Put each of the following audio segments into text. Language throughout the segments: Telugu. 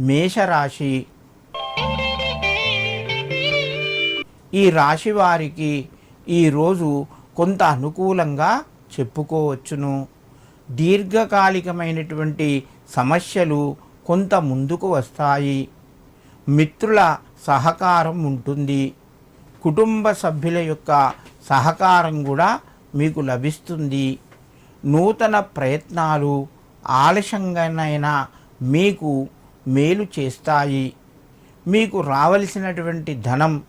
మేషరాశి. ఈ రాశి వారికి ఈరోజు కొంత అనుకూలంగా చెప్పుకోవచ్చును. దీర్ఘకాలికమైనటువంటి సమస్యలు కొంత ముందుకు వస్తాయి. మిత్రుల సహకారం ఉంటుంది. కుటుంబ సభ్యుల యొక్క సహకారం కూడా మీకు లభిస్తుంది. నూతన ప్రయత్నాలు ఆలస్యంగానైనా మీకు మేలు చేస్తాయి. మీకు రావలసినటువంటి ధనం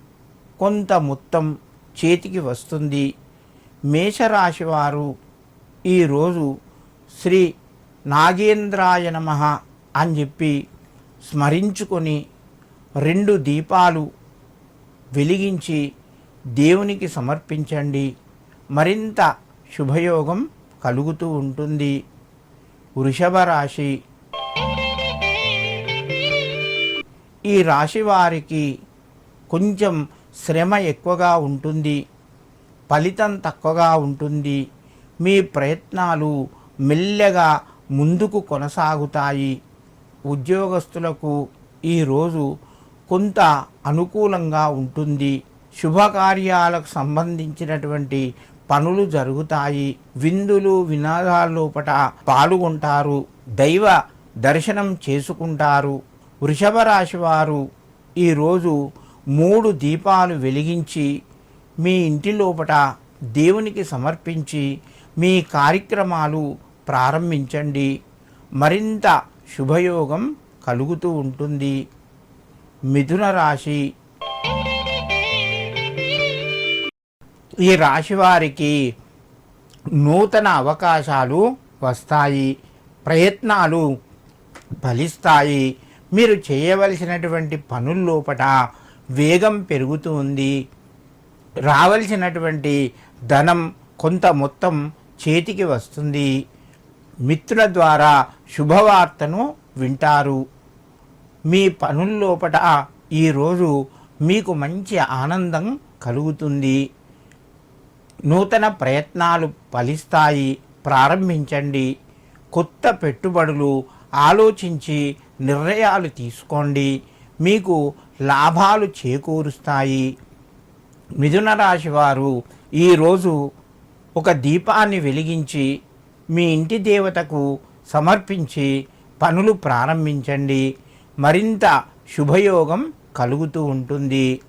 కొంత మొత్తం చేతికి వస్తుంది. మేషరాశి వారు ఈరోజు శ్రీ నాగేంద్రాయ నమ అని చెప్పి స్మరించుకొని రెండు దీపాలు వెలిగించి దేవునికి సమర్పించండి. మరింత శుభయోగం కలుగుతూ ఉంటుంది. వృషభ రాశి ఈ రాశి వారికి కొంచెం శ్రమ ఎక్కువగా ఉంటుంది ఫలితం తక్కువగా ఉంటుంది. మీ ప్రయత్నాలు మెల్లగా ముందుకు కొనసాగుతాయి. ఉద్యోగస్తులకు ఈరోజు కొంత అనుకూలంగా ఉంటుంది. శుభకార్యాలకు సంబంధించినటువంటి పనులు జరుగుతాయి. విందులు వినాదాల లోపట పాల్గొంటారు. దైవ దర్శనం చేసుకుంటారు. వృషభ రాశి వారు ఈరోజు మూడు దీపాలు వెలిగించి మీ ఇంటి లోపట దేవునికి సమర్పించి మీ కార్యక్రమాలు ప్రారంభించండి. మరింత శుభయోగం కలుగుతూ ఉంటుంది. మిథున రాశి ఈ రాశి వారికి నూతన అవకాశాలు వస్తాయి. ప్రయత్నాలు ఫలిస్తాయి. మీరు చేయవలసినటువంటి పనుల్లోపట వేగం పెరుగుతుంది రావలసినటువంటి ధనం కొంత మొత్తం చేతికి వస్తుంది. మిత్రుల ద్వారా శుభవార్తను వింటారు. మీ పనుల లోపట ఈరోజు మీకు మంచి ఆనందం కలుగుతుంది. నూతన ప్రయత్నాలు ఫలిస్తాయి. ప్రారంభించండి. కొత్త పెట్టుబడులు ఆలోచించి నిర్ణయాలు తీసుకోండి. మీకు లాభాలు చేకూరుస్తాయి. మిథున రాశి వారు ఈరోజు ఒక దీపాన్ని వెలిగించి మీ ఇంటి దేవతకు సమర్పించి పనులు ప్రారంభించండి. మరింత శుభయోగం కలుగుతూ ఉంటుంది.